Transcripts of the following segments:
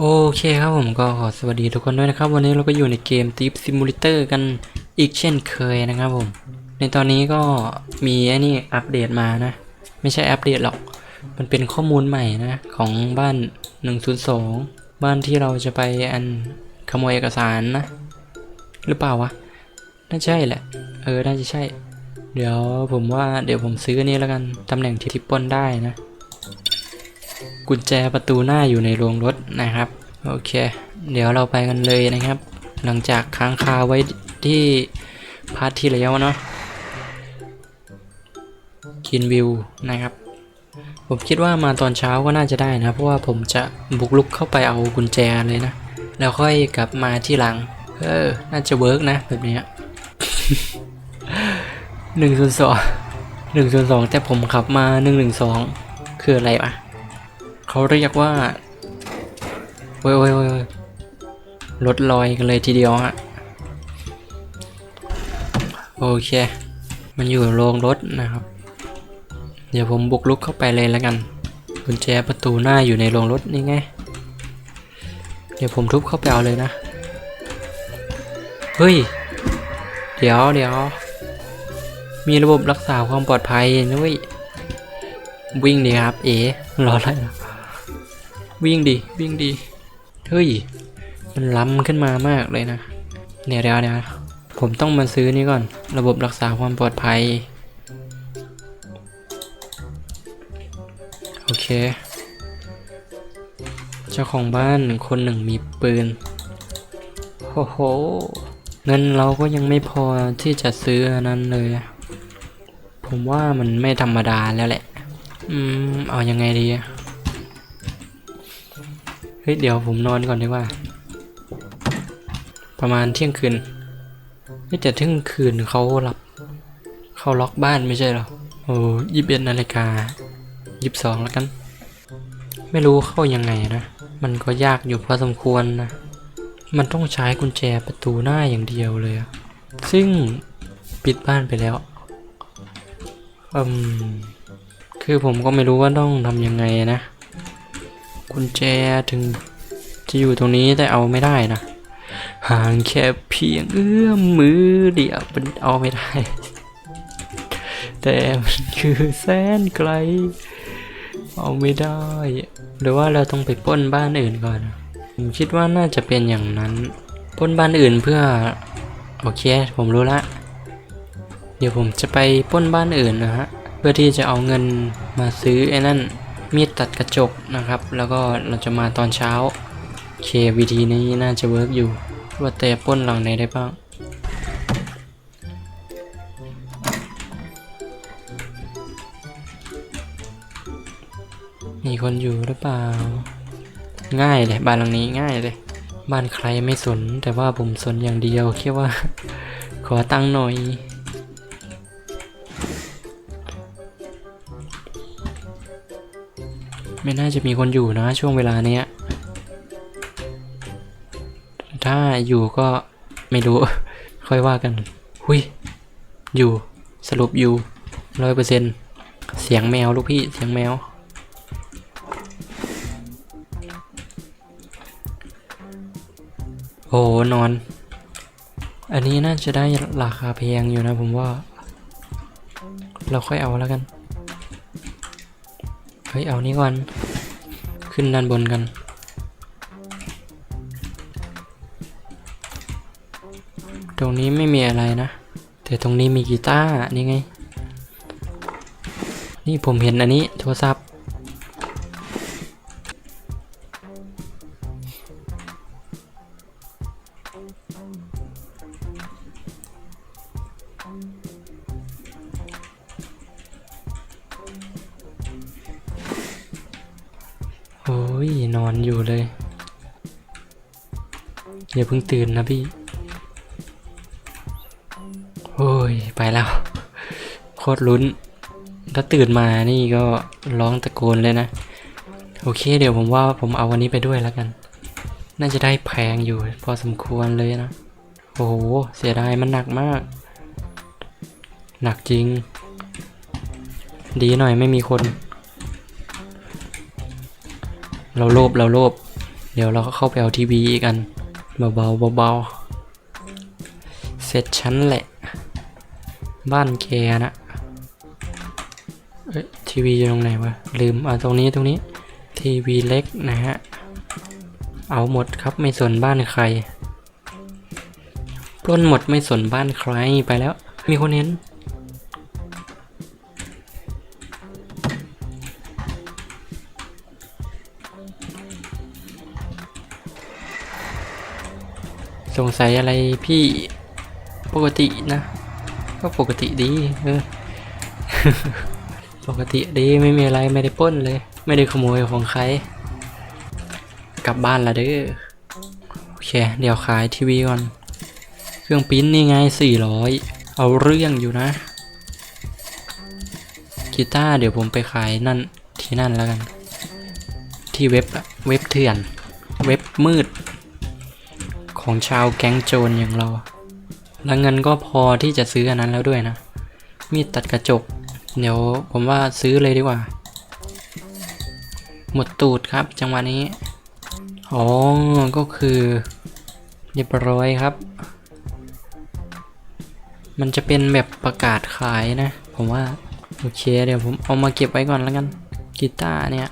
โอเคครับผมก็ขอสวัสดีทุกคนด้วยนะครับ วันนี้เราก็อยู่ในเกม Thief Simulator กันอีกเช่นเคยนะครับผม ในตอนนี้ก็มีไอ้นี่อัปเดตมานะ ไม่ใช่อัปเดตหรอก มันเป็นข้อมูลใหม่นะ ของบ้าน 102 บ้านที่เราจะไปอันขโมยเอกสารนะ หรือเปล่าวะ น่าใช่แหละ เออ น่าจะใช่ เดี๋ยวผมว่าเดี๋ยวผมซื้อนี้แล้วกันตำแหน่งที่ทิปปล้นได้นะ กุญแจประตูหน้าอยู่ในโรงรถนะครับ โอเค เดี๋ยวเราไปกันเลยนะครับ หลังจากค้างคาไว้ที่พาร์ทที่แล้วเนาะกินวิวนะครับ ผมคิดว่ามาตอนเช้าก็น่าจะได้นะ เพราะว่าผมจะบุกลุกเข้าไปเอากุญแจเลยนะ แล้วค่อยกลับมาที่หลัง เออ น่าจะเวิร์กนะ แบบนี้หนึ่งส่วนสองหนึ่งส่วนสองแต่ผมขับมาหนึ่งหนึ่งสองคืออะไรวะ เขาเรียกว่าโอ้ยโอ้ยโอ้ยรถลอยกันเลยทีเดียวฮะโอเค มันอยู่โรงรถนะครับ เดี๋ยวผมบุกลุกเข้าไปเลยแล้วกันกุญแจประตูหน้าอยู่ในโรงรถนี่ไง เดี๋ยวผมทุบเข้าไปเอาเลยนะ เฮ้ย เดี๋ยวเดี๋ยว มีระบบรักษาความปลอดภัยนะเว้ยวิ่งดีครับ เอ๋รออะไรนะ วิ่งดิวิ่งดิเฮ้ยมันล้ำขึ้นมามากเลยนะเดี๋ยวเดี๋ยวเดี๋ยวผมต้องมาซื้อนี่ก่อน ระบบรักษาความปลอดภัย โอเค เจ้าของบ้านคนหนึ่งมีปืนโอ้โห เงินเราก็ยังไม่พอที่จะซื้อนั้นเลย ผมว่ามันไม่ธรรมดาแล้วแหละ อืม เอายังไงดีอะ ฮ้ยเดี๋ยวผมนอนก่อนดีกว่า ประมาณเที่ยงคืนเฮ้ยแต่เที่ยงคืนเขารับเขาล็อกบ้านไม่ใช่หรอโอ้ยี่สิบเอ็ดนาฬิกายี่สิบสองแล้วกัน ไม่รู้เข้ายังไงนะ มันก็ยากอยู่พอสมควรนะ มันต้องใช้กุญแจประตูหน้าอย่างเดียวเลย ซึ่งปิดบ้านไปแล้วอืมคือผมก็ไม่รู้ว่าต้องทำยังไงนะ กุญแจถึงจะอยู่ตรงนี้แต่เอาไม่ได้นะห่างแค่เพียงเอื้อมมือเดียวมันเอาไม่ได้ แต่มันคือแสนไกล เอาไม่ได้ หรือว่าเราต้องไปปล้นบ้านอื่นก่อน ผมคิดว่าน่าจะเป็นอย่างนั้นปล้นบ้านอื่นเพื่อ โอเค ผมรู้ละ เดี๋ยวผมจะไปปล้นบ้านอื่นนะฮะ เพื่อที่จะเอาเงินมาซื้อไอ้นั่น มีดตัดกระจกนะครับ แล้วก็เราจะมาตอนเช้าเควิธีนี้น่าจะเวิร์กอยู่ว่าแต่ป้นหลังไหนได้บ้าง มีคนอยู่หรือเปล่า ง่ายเลยบ้านหลังนี้ง่ายเลย บ้านใครไม่สนแต่ว่าผมสนอย่างเดียวแค่ว่า ขอตังค์หน่อย ไม่น่าจะมีคนอยู่นะช่วงเวลาเนี้ย ถ้าอยู่ก็ไม่รู้ ค่อยว่ากัน หุยอยู่ สรุปอยู่ร้อยเปอร์เซ็นเสียงแมวลูกพี่ เสียงแมว โอ้โหนอน อันนี้น่าจะได้ราคาแพงอยู่นะผมว่า เราค่อยเอาแล้วกัน เฮ้ย เอานี้ก่อน ขึ้นด้านบนกัน ตรงนี้ไม่มีอะไรนะ แต่ตรงนี้มีกีตาร์นี่ไง นี่ผมเห็นอันนี้โทรศัพท์ อ้ย นอนอยู่เลย อย่าเพิ่งตื่นนะพี่ โอ้ย ไปแล้ว โคตรลุ้น ถ้าตื่นมานี่ก็ร้องตะโกนเลยนะ โอเค เดี๋ยวผมว่าผมเอาวันนี้ไปด้วยแล้วกัน น่าจะได้แพงอยู่ พอสมควรเลยนะ โอ้โห เสียดายมันหนักมาก หนักจริง ดีหน่อยไม่มีคน เราโลภเราโลภเดี๋ยวเราก็เข้าไปเอาทีวีกันเบาๆเบาๆเสร็จชั้นแหละ บ้านแกนะเอ้ยทีวีอยู่ตรงไหนวะลืมเอาตรงนี้ตรงนี้ทีวีเล็กนะฮะเอาหมดครับไม่สนบ้านใครปล้นหมดไม่สนบ้านใครไปแล้ว มีคนเห็น สงสัยอะไรพี่ปกตินะ ก็ปกติดีเออปกติดีไม่มีอะไรไม่ได้ป้นเลย ไม่ได้ขโมยของใคร กลับบ้านละเด้อโอเค เดี๋ยวขายทีวีก่อน เครื่องปิ้นนี่ไง 400 เอาเรื่องอยู่นะกีตาร์เดี๋ยวผมไปขายนั่นที่นั่นแล้วกัน ที่เว็บเว็บเถื่อน เว็บมืด ของชาวแก๊งโจรอย่างเรา แล้วเงินก็พอที่จะซื้ออันนั้นแล้วด้วยนะ มีดตัดกระจก เดี๋ยวผมว่าซื้อเลยดีกว่า หมดตูดครับจังหวะนี้ อ๋อ ก็คือเรียบร้อยครับ มันจะเป็นแบบประกาศขายนะ ผมว่า โอเค เดี๋ยวผมเอามาเก็บไว้ก่อนแล้วกันกีตาร์เนี่ย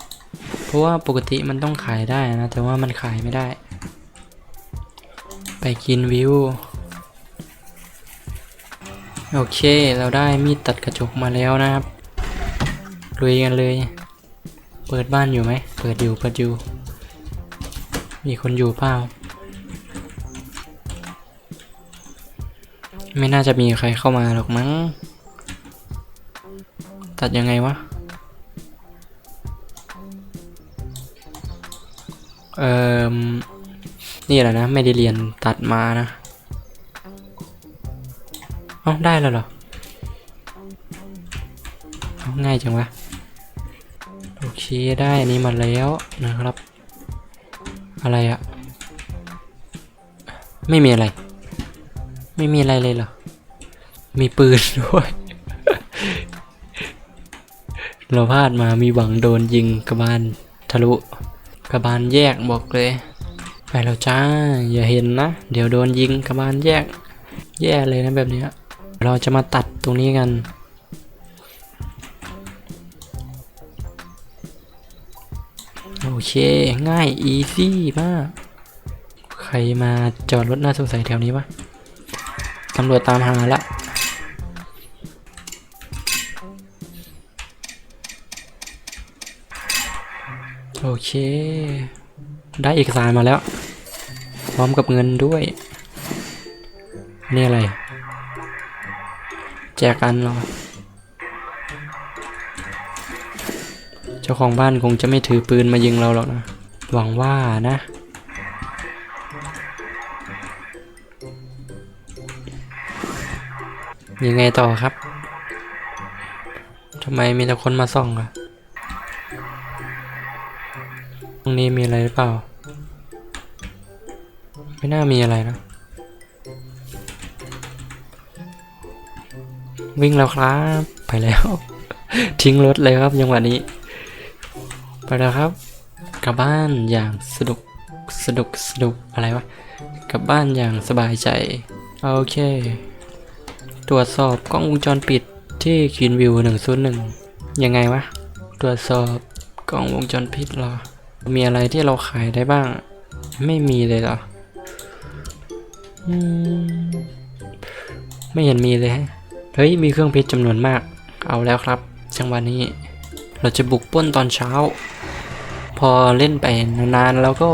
เพราะว่าปกติมันต้องขายได้นะ แต่ว่ามันขายไม่ได้ ไปกินวิว โอเค เราได้มีดตัดกระจกมาแล้วนะครับลุยกันเลย เปิดบ้านอยู่ไหม เปิดอยู่ เปิดอยู่ มีคนอยู่เปล่า ไม่น่าจะมีใครเข้ามาหรอกมั้ง ตัดยังไงวะ เอ่อ นี่แหละนะ ไม่ได้เรียนตัดมานะเอ้าได้แล้วเหรอเอาง่ายจังวะโอเคได้อันนี้มาแล้วนะครับ อะไรอะไม่มีอะไร ไม่มีอะไรเลยเหรอ มีปืนด้วย เราพลาดมามีหวังโดนยิงกระบาลทะลุกระบาลแยกบอกเลย ไปแล้วจ้า อย่าเห็นนะ เดี๋ยวโดนยิงกระบาลแยก แย่เลยนะแบบนี้ เราจะมาตัดตรงนี้กัน โอเค ง่าย อีซี่มาก ใครมาจอดรถน่าสงสัยแถวนี้ปะตำรวจตามหาละโอเค ได้เอกสารมาแล้ว พร้อมกับเงินด้วย นี่อะไร แจกันหรอ เจ้าของบ้านคงจะไม่ถือปืนมายิงเราหรอกนะ หวังว่านะ ยังไงต่อครับ ทำไมมีแต่คนมาส่องอะตรงนี้มีอะไรหรือเปล่า ไม่น่ามีอะไรนะ วิ่งแล้วครับ ไปแล้ว ทิ้งรถเลยครับจังวะนี้ ไปแล้วครับ กลับบ้านอย่างสนุกสนุกสนุกอะไรวะ กลับบ้านอย่างสบายใจ โอเค ตรวจสอบกล้องวงจรปิดที่คินวิว101ยังไงวะ ตรวจสอบกล้องวงจรปิดเหรอ มีอะไรที่เราขายได้บ้าง ไม่มีเลยเหรอ ไม่เห็นมีเลยฮะเฮ้ย มีเครื่องเพชรจำนวนมาก เอาแล้วครับ จังหวะนี้ เราจะบุกป้นตอนเช้า พอเล่นไปนานๆแล้วก็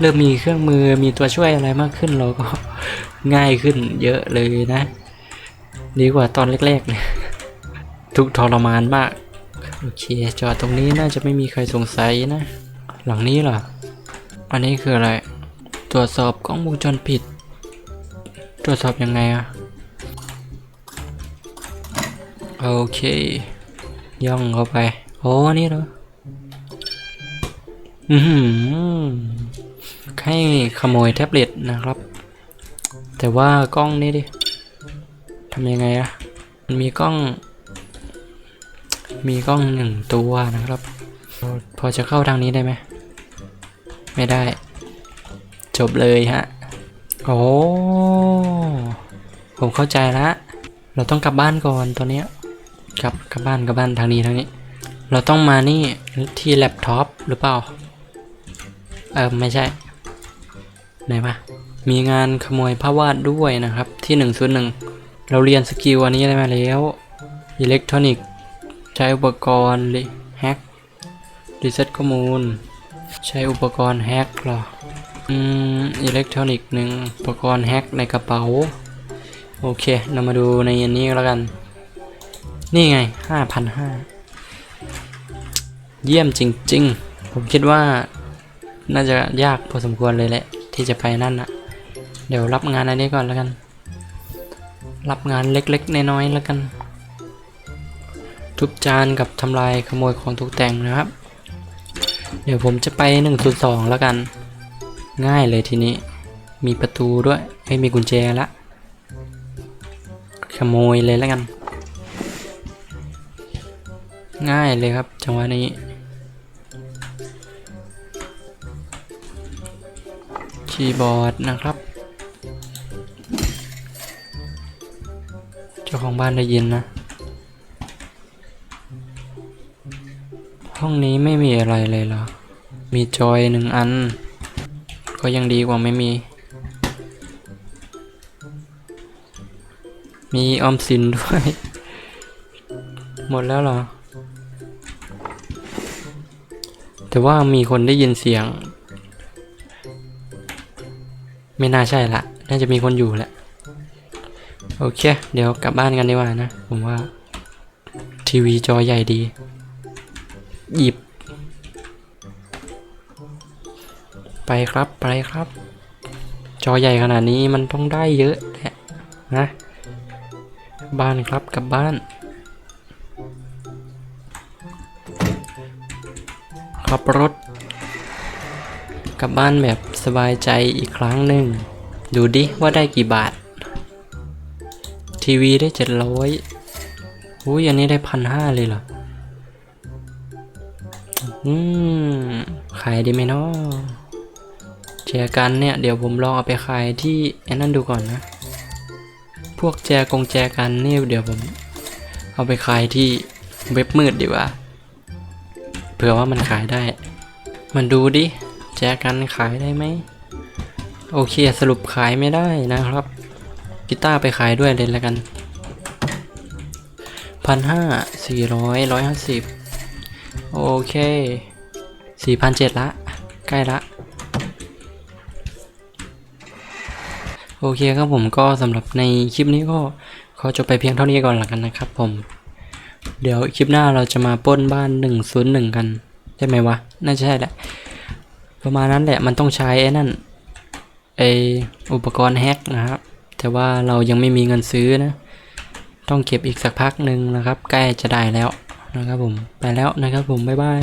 เริ่มมีเครื่องมือมีตัวช่วยอะไรมากขึ้นเราก็ง่ายขึ้นเยอะเลยนะ ดีกว่าตอนแรกๆเลยทุกทรมานมาก โอเค จอดตรงนี้น่าจะไม่มีใครสงสัยนะ หลังนี้เหรอ อันนี้คืออะไร ตรวจสอบกล้องวงจรปิด ตรวจสอบยังไงอะโอเค ย่องเข้าไป โอ้นี่เหรอ อือหือให้ขโมยแท็บเล็ตนะครับ แต่ว่ากล้องนี่ดิทำยังไงอะมันมีกล้อง มีกล้องหนึ่งตัวนะครับ พอจะเข้าทางนี้ได้ไหม ไม่ได้ จบเลยฮะ โอ้ผมเข้าใจละ เราต้องกลับบ้านก่อนตัวเนี้ยกลับกลับบ้านกลับบ้านทางนี้ทางนี้ เราต้องมานี่ที่แล็ปท็อปหรือเปล่า เออไม่ใช่ ไหนวะมีงานขโมยภาพวาดด้วยนะครับที่1นึ่งนหนึ่งเราเรียนสกิลอันนี้ได้มาแล้วอิเล็กทรอนิกส์ใช้อุปกรณ์แฮกรีเซ็ตข้อมูล ใช้อุปกรณ์แฮกหรอ อืมอิเล็กทรอนิกส์หนึ่งอุปกรณ์แฮกในกระเป๋า โอเค เรามาดูในอันนี้แล้วกัน นี่ไงห้าพันห้าเยี่ยมจริง ๆ ผมคิดว่า น่าจะยากพอสมควรเลยแหละ ที่จะไปนั่นนะเดี๋ยวรับงานอันนี้ก่อนแล้วกัน รับงานเล็กๆน้อยๆแล้วกัน ทุบจานกับทำลายขโมยของตกแต่งนะครับ เดี๋ยวผมจะไป102แล้วกัน ง่ายเลยทีนี้ มีประตูด้วยไม่มีกุญแจละ ขโมยเลยแล้วกัน ง่ายเลยครับจังหวะนี้คีย์บอร์ดนะครับ เจ้าของบ้านได้ยินนะห้องนี้ไม่มีอะไรเลยเหรอ มีจอยหนึ่งอัน ก็ยังดีกว่าไม่มี มีออมสินด้วย หมดแล้วเหรอ แต่ว่ามีคนได้ยินเสียง ไม่น่าใช่ละ น่าจะมีคนอยู่แหละ โอเค เดี๋ยวกลับบ้านกันดีกว่านะ ผมว่า ทีวีจอใหญ่ดี หยิบ ไปครับไปครับ จอใหญ่ขนาดนี้มันต้องได้เยอะแหละนะบ้านครับกับบ้านขับรถกลับบ้านแบบสบายใจอีกครั้งหนึ่ง ดูดิว่าได้กี่บาท ทีวีได้เจ็ดร้อยอุ้ยอันนี้ได้พันห้าเลยเหรอ อืม ขายดีไหมเนาะ แจกันเนี่ยเดี๋ยวผมลองเอาไปขายที่ไอ้นั่นดูก่อนนะ พวกแจกงแจกันเนี่ยเดี๋ยวผม เอาไปขายที่เว็บมืดดีกว่า เผื่อว่ามันขายได้ มันดูดิ แจกันขายได้ไหม โอเคสรุปขายไม่ได้นะครับ กีตาร์ไปขายด้วยเลยแล้วกันพันห้าสี่ร้อยร้อยห้าสิบโอเคสี่พันเจ็ดละ ใกล้ละ โอเคครับผมก็สำหรับในคลิปนี้ก็ขอจบไปเพียงเท่านี้ก่อนละกันนะครับผม เดี๋ยวคลิปหน้าเราจะมาป้นบ้าน 101 กัน ใช่ไหมวะ น่าจะใช่แหละ ประมาณนั้นแหละมันต้องใช้ไอ้นั่นไออุปกรณ์แฮกนะครับ แต่ว่าเรายังไม่มีเงินซื้อนะ ต้องเก็บอีกสักพักหนึ่งนะครับ ใกล้จะได้แล้วนะครับผม ไปแล้วนะครับผม บ๊ายบาย